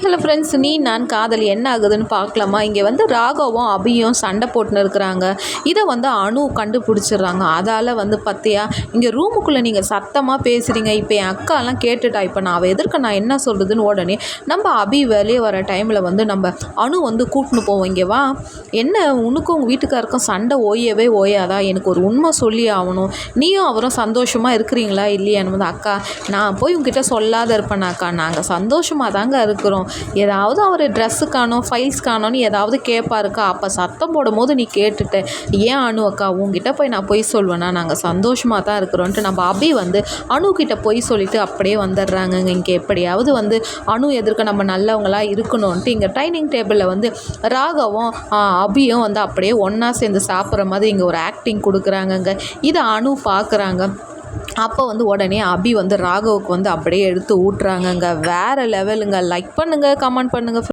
Hello friends நீ நான் காதல் என்ன ஆகுதுன்னு பார்க்கலாமா? இங்கே வந்து ராகவும் அபியும் சண்டை போட்டுன்னு இருக்கிறாங்க. இதை வந்து அணு கண்டுபிடிச்சிடுறாங்க. அதால் வந்து பார்த்தியா இங்கே ரூமுக்குள்ளே நீங்கள் சத்தமாக பேசுகிறீங்க இப்போ என் அக்காலாம் கேட்டுட்டா இப்போ நான் அவள் எதிர்க்க நான் என்ன சொல்கிறதுன்னு உடனே நம்ம அபி வெளியே வர டைமில் வந்து நம்ம அணு வந்து கூட்டின்னு போவோம். இங்கே வா. என்ன உனக்கும் உங்கள் வீட்டுக்காருக்கும் சண்டை ஓயவே ஓயாதா? எனக்கு ஒரு உண்மை சொல்லி ஆகணும். நீயும் அவரும் சந்தோஷமாக இருக்கிறீங்களா? இல்லையான்னு வந்து அக்கா நான் போய் உங்ககிட்ட சொல்லாத இருப்பேனாக்கா நாங்கள் சந்தோஷமாக தாங்க இருக்கிறோம். ஏதாவது அவர் ட்ரெஸ்ஸு காணோம் ஃபைல்ஸ் காணோன்னு ஏதாவது கேட்பாருக்கா அப்போ சத்தம் போடும்போது நீ கேட்டுட்ட. ஏன் அணு அக்கா உங்ககிட்ட போய் நான் பொய் சொல்வேன்னா நாங்கள் சந்தோஷமாக தான் இருக்கிறோன்ட்டு நம்ம அபி வந்து அணுக்கிட்ட போய் பொய் சொல்லிட்டு அப்படியே வந்துடுறாங்கங்க. இங்கே எப்படியாவது வந்து அணு எதிர்க்க நம்ம நல்லவங்களாக இருக்கணும்ன்ட்டு இங்கே டைனிங் டேபிளில் வந்து ராகவும் அபியும் வந்து அப்படியே ஒன்றா சேர்ந்து சாப்பிட்ற மாதிரி இங்கே ஒரு ஆக்டிங் கொடுக்குறாங்கங்க. இதை அணு பார்க்குறாங்க அப்போ வந்து உடனே அபி வந்து ராகவுக்கு வந்து அப்படியே எடுத்து ஊட்டுறாங்கங்க. வேறு லெவலுங்க லைக் பண்ணுங்கள் கமெண்ட் பண்ணுங்கள்